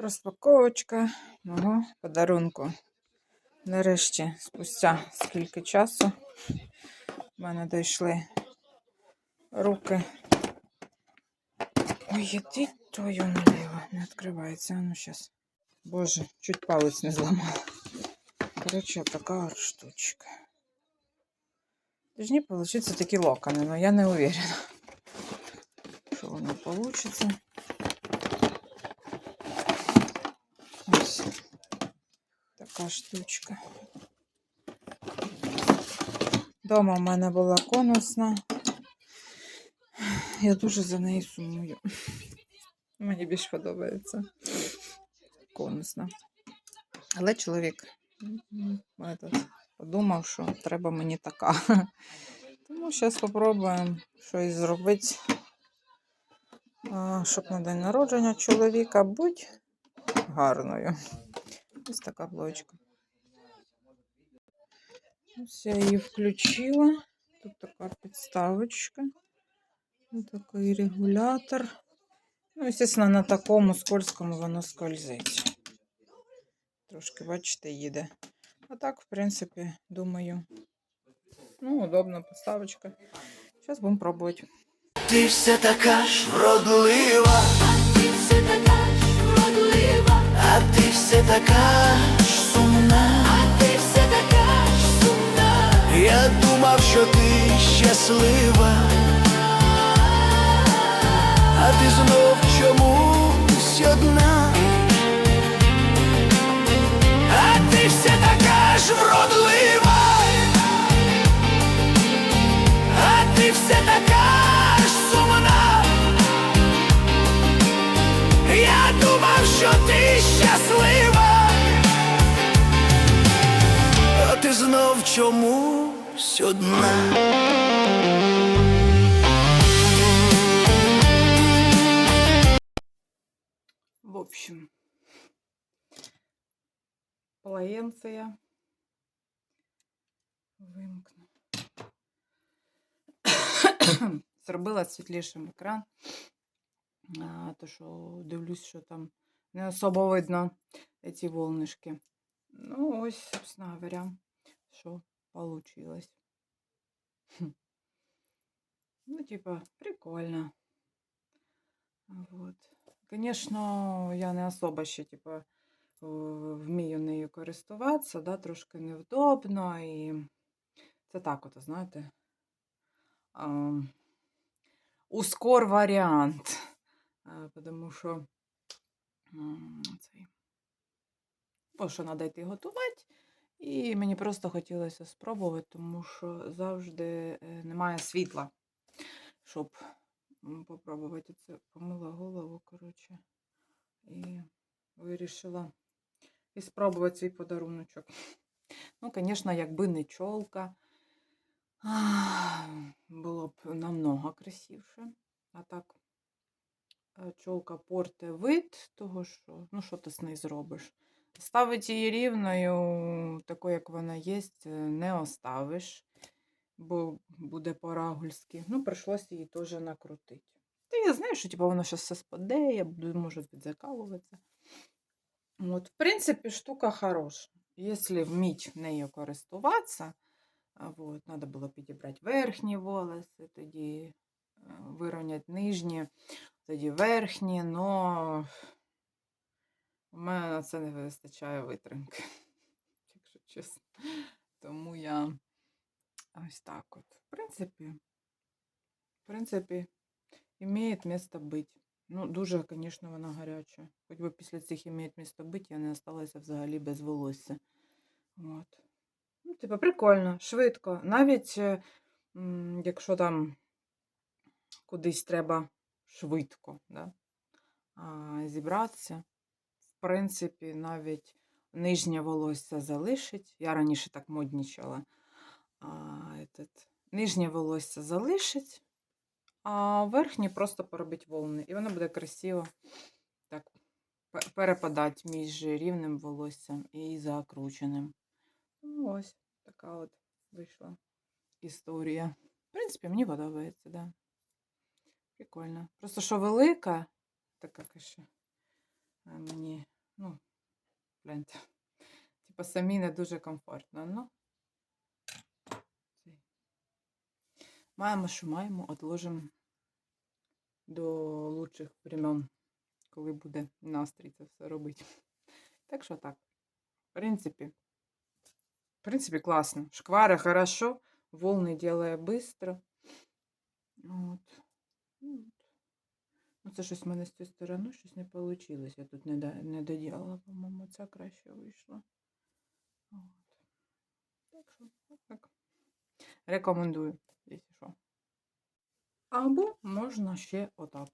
Розпаковочка мого подарунку. Нарешті, спустя скільки часу в мене дійшли руки. Ой, іди твою наліво. Не відкривається. Ну зараз. Боже, чуть палець не зламала. Коротше, така от штучка. Должні получиться такі локони, але я не уверена, що воно получиться. Ось така штучка. Дома в мене була конусна. Я дуже за нею сумую. Мені більш подобається конусна. Але чоловік подумав, що треба мені така. Тому зараз спробуємо щось зробити, щоб на день народження чоловіка бути гарною. Ось така блочка. Ось я її включила. Тут така підставочка. Ось такий регулятор. Ну, звісно, на такому скользкому воно скользить. Трошки, бачите, їде. А так, в принципі, думаю, ну, удобна підставочка. Зараз будемо пробувати. Ти все така ж вродлива, Ти все така ж вродлива, а ти все така ж сумна. а ти все така ж сумна. Я думав, що ти щаслива, а ти знов чомусь одна. А ти все така ж вродлива, а ти все така чомусь одна. В общем, плаєнція. Вимкну. Зробила світлішим екран. А, то що дивлюсь, що там не особо видно ці волнишки. Ну, ось, собственно говоря, Що получилось. Ну, типа, прикольно. Вот. Звісно, я не особо ще, типа, вмію нею користуватися, да, трошки невдобно. І це так, от, знаєте, ам, ускор варіант. Тому що цей, бо що треба йти готувати. І мені просто хотілося спробувати, тому що завжди е, немає світла, щоб попробувати це. Помила голову, коротше, і вирішила і спробувати свій подаруночок. Ну, звісно, якби не чолка, було б намного красивше. А так, е, чолка порте вид, того що, ну, що ти з нею зробиш? Ставити її рівною, такою, як вона є, не оставиш, бо буде по-рагульськи. Ну, прийшлося її теж накрутити. Та я знаю, що типу, воно зараз все спаде, я буду, може, підзакалуватися. От, в принципі, штука хороша. Якщо вміть нею користуватися, а, вот, треба було підібрати верхні волоси, тоді е, вирівняти нижні, тоді верхні, но у мене на це не вистачає витримки, якщо чесно. Тому я ось так от. В принципі, в принципі, імеє місце бути. Ну, дуже, звісно, вона гаряча. Хоч би після цих імеє місце бути, я не залишилася взагалі без волосся. От. Ну, типу, прикольно, швидко. Навіть е, якщо там кудись треба швидко да? зібратися, принципі, навіть нижнє волосся залишить. Я раніше так моднічала. А, этот, нижнє волосся залишить, а верхнє просто поробить волни. І воно буде красиво так перепадати між рівним волоссям і закрученим. Ну, ось така от вийшла історія. В принципі, мені подобається, да. Прикольно. Просто що велика, така каже, А Мені, ну, гляньте, типа самі не дуже комфортно. Ну, маємо, що маємо, отложимо до лучших времен, коли буде настрій це все робити. Так що так. В принципі, в принципі, класно. Шквари хорошо, волны делає быстро. От. Ну. Це щось в мене з цієї сторони щось не вийшло. Я тут не, до, не доділала, по-моєму, це краще вийшло. От. Так що, так. Рекомендую, якщо що. Або можна ще отак.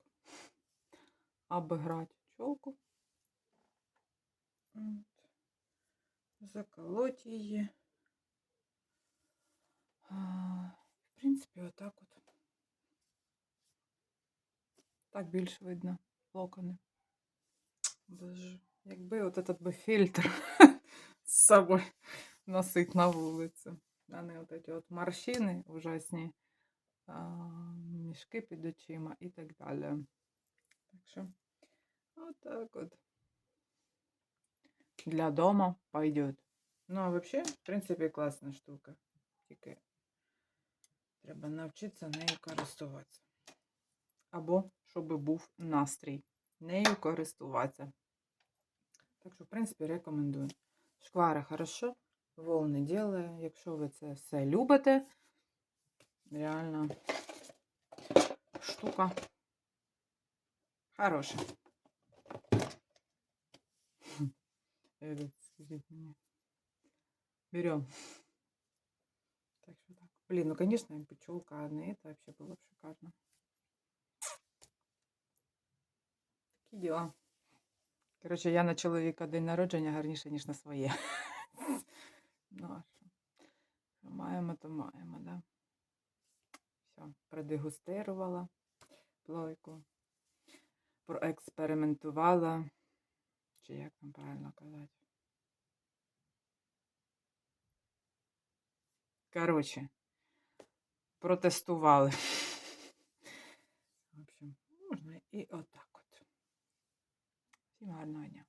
Обіграти чолку. От. Заколоть її. В принципі, отак от. Так більш видно локони. Боже, якби от этот би фільтр з собою носить на вулицю. А не от эти от морщини ужасні, а, мішки під очима і так далі. Так що, отак от. Для дома пойдет. Ну, а вообще, в принципі, класна штука. Тільки треба навчитися нею користуватися. Або щоб був настрій нею користуватися. Так що, в принципі, рекомендую. Шквара хорошо, волни ділає. Якщо ви це все любите, реально штука хороша. Этот, скажите мне. Берем. Так что так. Блин, ну конечно, пчелка, а не это вообще было бы шикарно. Діла. Коротше, я на чоловіка день народження гарніше, ніж на своє. Ну, що? Що маємо, то маємо, да? Все, продегустирувала плойку, проекспериментувала. Чи як там правильно казати? Коротше, протестували. В общем, можна і отак от. Всім гарного дня.